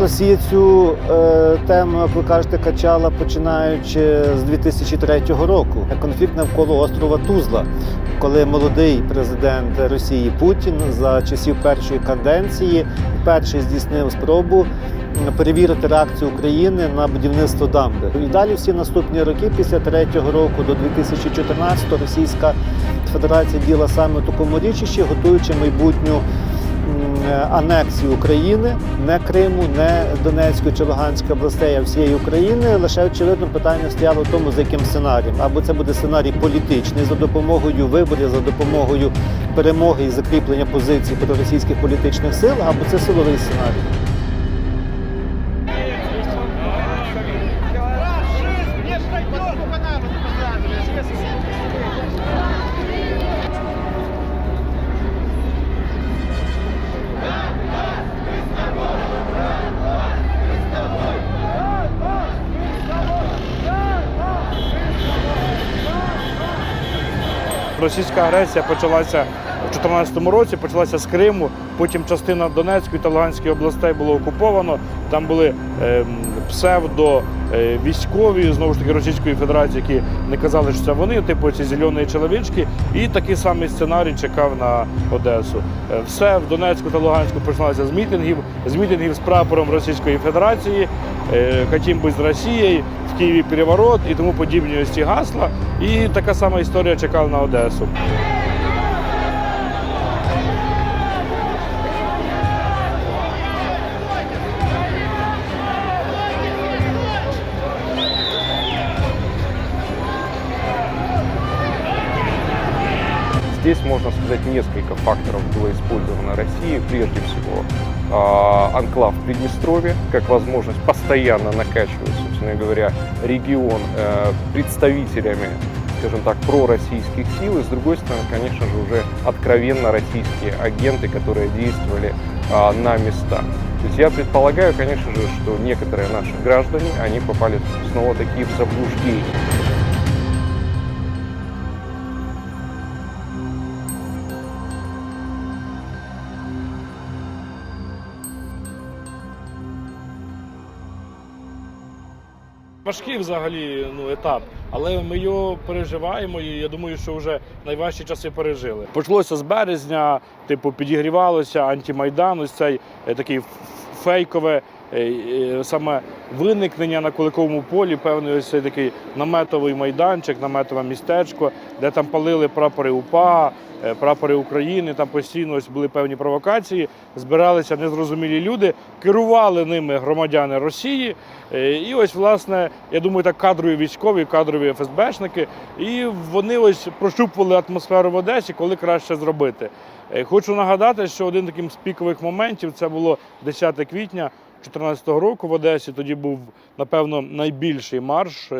Росія цю е, тему, як ви кажете, качала починаючи з 2003 року. Конфлікт навколо острова Тузла, коли молодий президент Росії Путін за часів першої каденції перший здійснив спробу перевірити реакцію України на будівництво дамби. І далі всі наступні роки, після третього року до 2014 Російська Федерація діла саме в такому річищі, готуючи майбутню м, анексію України, не Криму, не Донецької чи Луганської областей, а всієї України. Лише очевидно питання стояло в тому, за яким сценарієм. Або це буде сценарій політичний за допомогою виборів, за допомогою перемоги і закріплення позицій проросійських політичних сил, або це силовий сценарій. Російська агресія почалася в 2014 році, почалася з Криму, потім частина Донецької та Луганської областей було окуповано. Там були ем, е, військові знову ж таки Російської Федерації, які не казали, що це вони, типу ці зелені чоловічки. І такий самий сценарій чекав на Одесу. Е, Все в Донецьку та Луганську починалося з мітингів, з мітингів з прапором Російської Федерації, е, «Хотім бути з Росією, в Києві переворот і тому подібні ось ці гасла. І така сама історія чекала на Одесу. Здесь можно сказать несколько факторов было использовано Россией. Прежде всего, а, анклав Приднестровья, как возможность постоянно накачивать, собственно говоря, регион э, представителями скажем так, пророссийских сил, и с другой стороны, конечно же, уже откровенно российские агенты, которые действовали а, на местах. То есть я предполагаю, конечно же, что некоторые наши граждане, они попали снова таки в заблуждение. Важкий взагалі ну, етап, але ми його переживаємо, і я думаю, що вже найважчі часи пережили. Почалося з березня, типу, підігрівалося антимайдан, ось цей е, такий фейкове саме виникнення на Куликовому полі, певний ось такий наметовий майданчик, наметове містечко, де там палили прапори УПА, е, прапори України, там постійно ось були певні провокації, збиралися незрозумілі люди, керували ними громадяни Росії. Е, І ось, власне, я думаю, так кадрові військові, кадрові ФСБшники, і вони ось прощупували атмосферу в Одесі, коли краще зробити. Е, Хочу нагадати, що один таким з пікових моментів це було 10 квітня 2014 року в Одесі. Тоді був, напевно, найбільший марш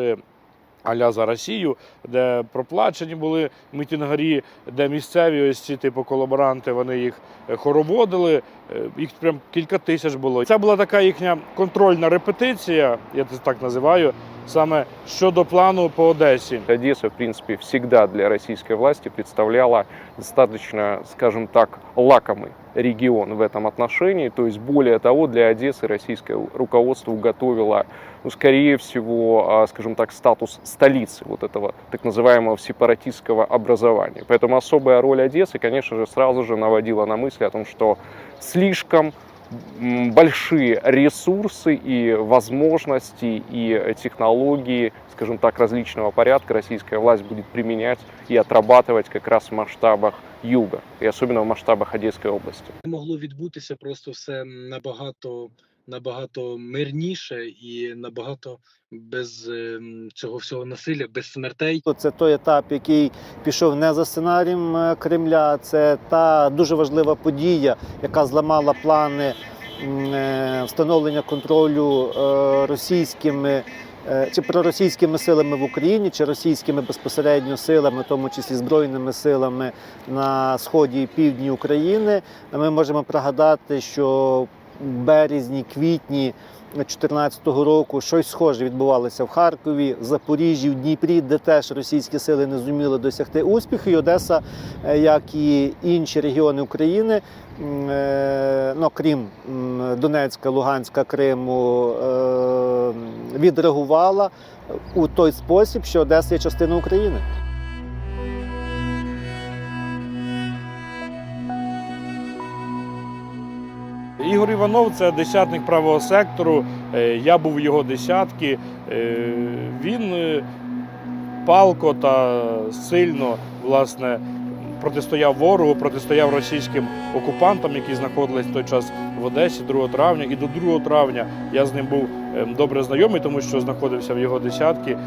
е, Аля за Росію, де проплачені були мітингарі, де місцеві ось ці типу колаборанти, вони їх е, хороводили. Е, Їх прям кілька тисяч було. Це була така їхня контрольна репетиція, я це так називаю, саме щодо плану по Одесі. Одесса, в принципе, всегда для российской власти представляла достаточно, скажем так, лакомый регион в этом отношении. То есть, более того, для Одессы российское руководство уготовило, ну, скорее всего, а, скажем так, статус столицы вот этого так называемого сепаратистского образования. Поэтому особая роль Одессы, конечно же, сразу же наводила на мысли о том, что слишком большие ресурсы и возможности и технологии, скажем так, различного порядка российская власть будет применять и отрабатывать как раз в масштабах юга, и особенно в масштабах Одесской области. могло відбутися просто все набагато набагато мирніше і набагато без ем, цього всього насилля, без смертей. Це той етап, який пішов не за сценарієм е, Кремля. Це та дуже важлива подія, яка зламала плани е, встановлення контролю е, російськими. Чи проросійськими силами в Україні, чи російськими безпосередньо силами, в тому числі збройними силами на сході і півдні України, ми можемо пригадати, що березні, квітні 2014 року. Щось схоже відбувалося в Харкові, Запоріжжі, в Дніпрі, де теж російські сили не зуміли досягти успіху. І Одеса, е, як і інші регіони України, е, ну, крім Донецька, Луганська, Криму, е, відреагувала у той спосіб, що Одеса є частина України. Ігор Іванов це десятник правого сектору. е, Я був його десятки. Е, Він е, палко та сильно власне протистояв ворогу, протистояв російським окупантам, які знаходились в той час в Одесі 2 травня. І до 2 травня я з ним був добре знайомий, тому що знаходився в його десятки.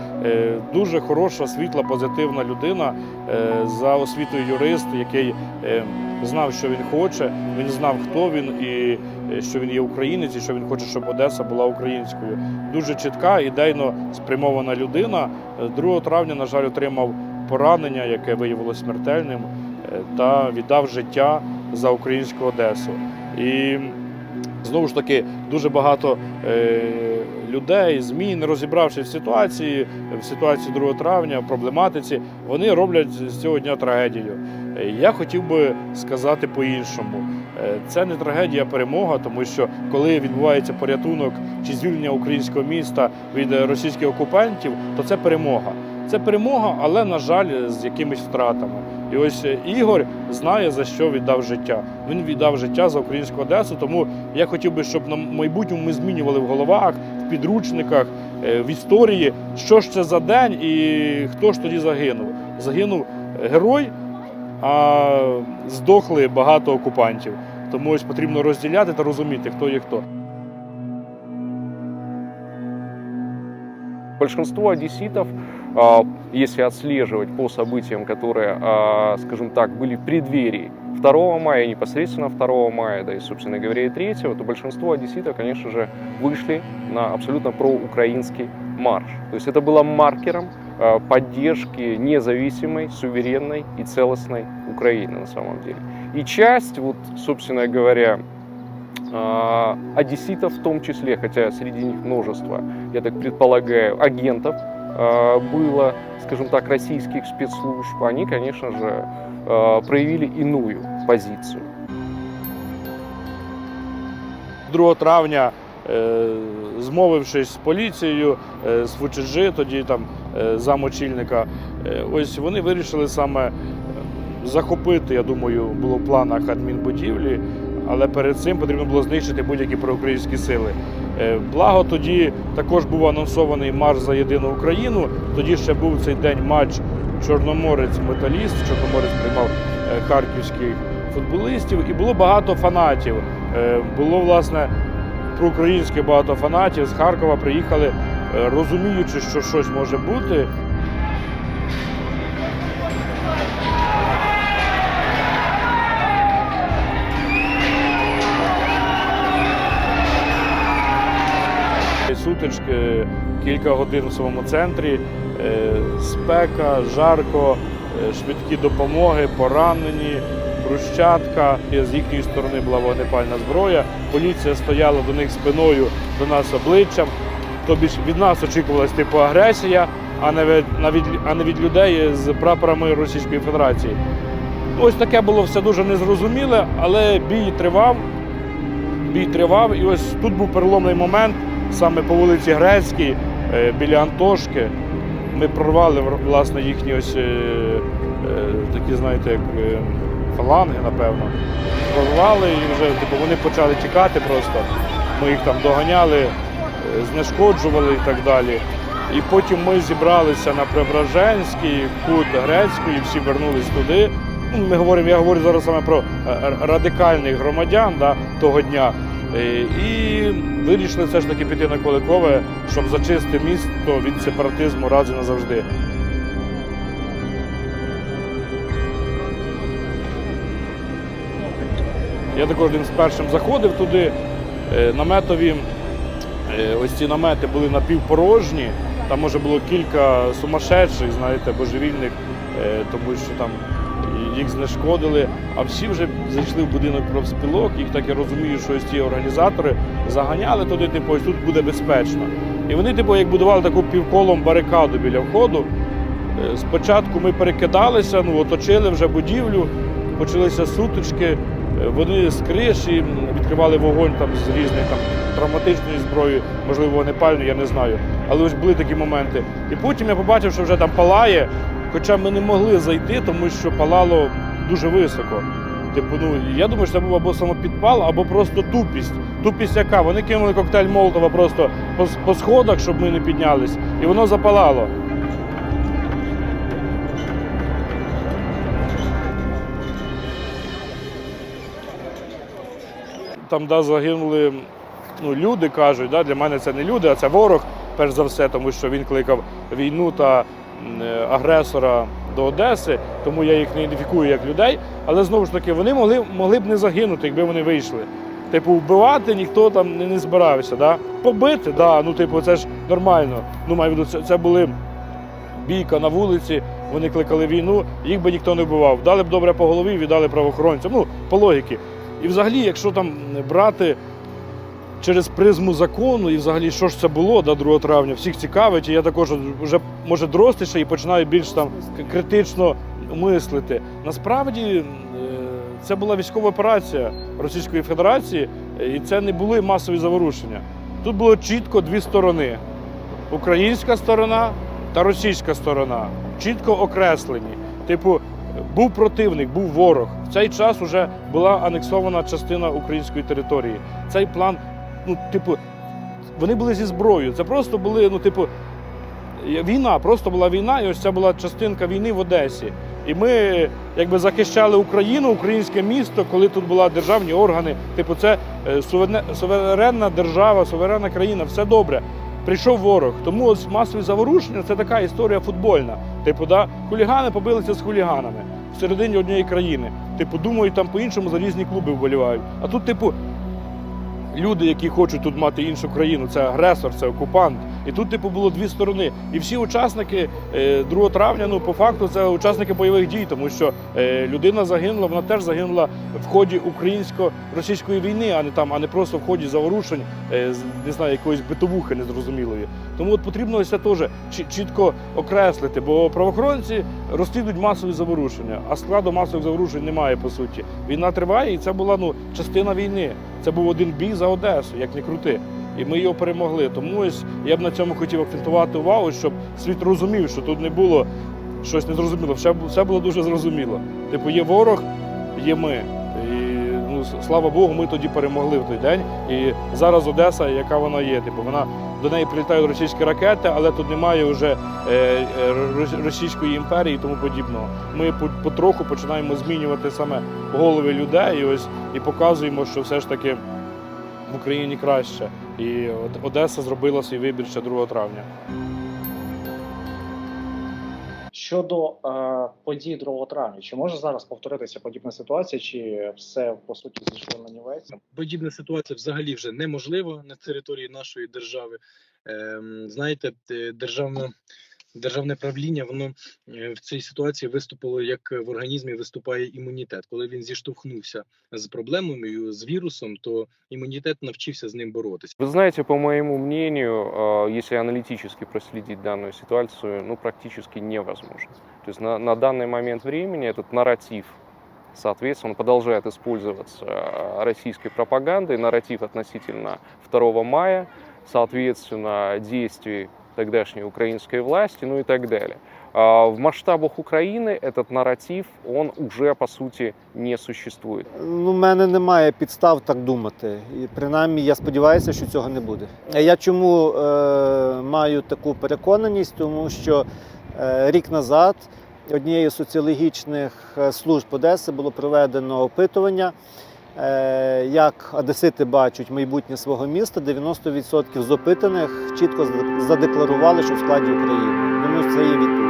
Дуже хороша, світла, позитивна людина за освітою юрист, який знав, що він хоче. Він знав, хто він і що він є українець, і що він хоче, щоб Одеса була українською. Дуже чітка, ідейно спрямована людина. Е, 2 травня, на жаль, отримав поранення, яке виявилося смертельним, е, та віддав життя за українську Одесу. І знову ж таки дуже багато е, людей, ЗМІ, не розібравшись в ситуації, в ситуації 2 травня, в проблематиці, вони роблять з цього дня трагедію. Е, Я хотів би сказати по-іншому. Е, Це не трагедія, а перемога, тому що коли відбувається порятунок чи звільнення українського міста від е, російських окупантів, то це перемога. Це перемога, але на жаль, з якимись втратами. І ось е, Ігор знає за що віддав життя. Він віддав життя за українську Одесу. Тому я хотів би, щоб на майбутньому ми змінювали в головах, в підручниках, в історії, що ж це за день і хто ж тоді загинув. Загинув герой, а здохли багато окупантів. Тому ось потрібно розділяти та розуміти, хто є хто. Большинство одесситов, а, если отслеживать по событиям, которые, а, скажем так, были в преддверии 2 мая, непосредственно 2 мая, да и, собственно говоря, и 3, то большинство одесситов, конечно же, вышли на абсолютно проукраинский марш. То есть это было маркером а, поддержки независимой, суверенной и целостной Украины на самом деле. И часть, вот, собственно говоря, одесситов в том числе, хотя среди них множество, я так предполагаю, агентов было, скажем так, российских спецслужб, они, конечно же, проявили иную позицию. 2 травня, е, змовившись з поліцією, е, з ФУЧЖ, тоді там е, замочільника, ось вони вирішили саме захопити, я думаю, було в планах адмінбудівлі, але перед цим потрібно було знищити будь-які проукраїнські сили. Е, Благо тоді також був анонсований марш за єдину Україну. Тоді ще був цей день матч Чорноморець-Металіст. Чорноморець приймав е, харківських футболістів, і було багато фанатів. Е, Було власне проукраїнське багато фанатів з Харкова приїхали, розуміючи, що щось може бути. Сутички, кілька годин в самому центрі, е, спека, жарко, е, швидкі допомоги, поранені, брущатка. З їхньої сторони була вогнепальна зброя. Поліція стояла до них спиною, до нас обличчям. Тобі ж від нас очікувалась типу агресія, а не від, а не від людей з прапорами Російської Федерації. Ось таке було все дуже незрозуміле, але бій тривав. Бій тривав, і ось тут був переломний момент, саме по вулиці Грецькій, е, біля Антошки. Ми прорвали власне їхні ось е, е, такі, знаєте, як фаланги, напевно. Прорвали і вже типу, вони почали тікати просто. Ми їх там доганяли, знешкоджували і так далі. І потім ми зібралися на Преображенський, кут Грецької, всі вернулись туди. Ну, Ми говоримо, я говорю зараз саме про радикальних громадян да, того дня. Е, І вирішили все ж таки піти на Куликове, щоб зачистити місто від сепаратизму раз і назавжди. Я також один з першим заходив туди. Е, Наметові е, ось ці намети були напівпорожні. Там може було кілька сумасшедших, знаєте, божевільних, тому що там їх знешкодили. А всі вже зайшли в будинок профспілок. Їх так я розумію, що ось ті організатори заганяли туди, типу, ось тут буде безпечно. І вони, типу, як будували таку півколом барикаду біля входу. Е, Спочатку ми перекидалися, ну оточили вже будівлю, почалися сутички. Е, Вони з м, відкривали вогонь там з різних там травматичної зброї, можливо, вогнепальної, я не знаю. Але ось були такі моменти. І потім я побачив, що вже там палає, хоча ми не могли зайти, тому що палало дуже високо. Типу, ну я думаю, що це був або самопідпал, або просто тупість. Тупість яка? Вони кинули коктейль Молотова просто по, по сходах, щоб ми не піднялись, і воно запалало. Там да, загинули ну, люди, кажуть, да, для мене це не люди, а це ворог, перш за все, тому що він кликав війну та агресора до Одеси, тому я їх не ідентифікую як людей. Але знову ж таки, вони могли, могли б не загинути, якби вони вийшли. Типу, вбивати ніхто там не, не збирався. Да? Побити, да, ну типу, це ж нормально. Ну, маю виду, це, це були бійка на вулиці, вони кликали війну, їх би ніхто не вбивав. Дали б добре по голові, віддали правоохоронцям. Ну, по логіки. І взагалі, якщо там брати через призму закону, і взагалі, що ж це було да, 2 травня, всіх цікавить, і я також вже може доросліше і починаю більш там критично мислити. Насправді е, це була військова операція Російської Федерації, і це не були масові заворушення. Тут було чітко дві сторони: українська сторона та російська сторона, чітко окреслені. Типу, був противник, був ворог. В цей час вже була анексована частина української території. Цей план, ну, типу, вони були зі зброєю. Це просто були, ну, типу, війна, просто була війна, і ось це була частинка війни в Одесі. І ми якби захищали Україну, українське місто, коли тут були державні органи. Типу, це е, суверенна держава, суверенна країна, все добре. Прийшов ворог. Тому ось масові заворушення це така історія футбольна. Типу, да, хулігани побилися з хуліганами всередині однієї країни. Типу, думають, там по-іншому за різні клуби вболівають. А тут, типу, люди, які хочуть тут мати іншу країну, це агресор, це окупант. І тут, типу, було дві сторони. І всі учасники е, 2 травня, ну по факту, це учасники бойових дій, тому що е, людина загинула, вона теж загинула в ході українсько-російської війни, а не там, а не просто в ході заворушень, е, не знаю, якоїсь битовухи незрозумілої. Тому от потрібно це теж чі- чітко окреслити, бо правоохоронці розслідують масові заворушення, а складу масових заворушень немає по суті. Війна триває, і це була ну частина війни. Це був один бій за Одесу, як не крути. І ми його перемогли. Тому ось я б на цьому хотів акцентувати увагу, щоб світ розумів, що тут не було щось незрозуміло. Все, все було дуже зрозуміло. Типу, є ворог, є ми. І ну, слава Богу, ми тоді перемогли в той день. І зараз Одеса, яка вона є. Типу, вона до неї прилітають російські ракети, але тут немає вже е, е, Російської імперії і тому подібного. Ми потроху починаємо змінювати саме голови людей і ось і показуємо, що все ж таки в Україні краще. І Од- Одеса зробила свій вибір ще 2 травня. Щодо е, подій 2 травня, чи може зараз повторитися подібна ситуація, чи все по суті зійшло на нівець? Подібна ситуація взагалі вже неможлива на території нашої держави. Е, знаєте, е, державна. Державне правління воно е, в цій ситуації виступило як в організмі виступає імунітет. Коли він зіштовхнувся з проблемою з вірусом, то імунітет навчився з ним боротися. Вы знаете, по моему мнению, э, если аналитически проследить данную ситуацию, ну, практически невозможно. То есть на, на данный момент времени этот нарратив, соответственно, он продолжает использоваться э, российской пропагандой, нарратив относительно 2 мая, соответственно, действий тогдашней украинской власти, ну и так далее. В масштабах Украины этот нарратив, он уже, по сути, не существует. Ну, в мене немає підстав так думати. І принаймні я сподіваюся, що цього не буде. Я чому е, маю таку переконаність? Тому що е, рік назад однією з соціологічних е, служб Одеси було проведено опитування, як одесити бачать майбутнє свого міста. 90% з опитаних чітко задекларували, що в складі України. Думаю, це є відповідь.